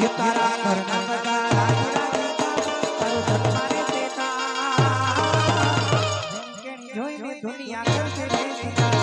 ये तारा करना बड़ा જોઈને દુનિયા કરશે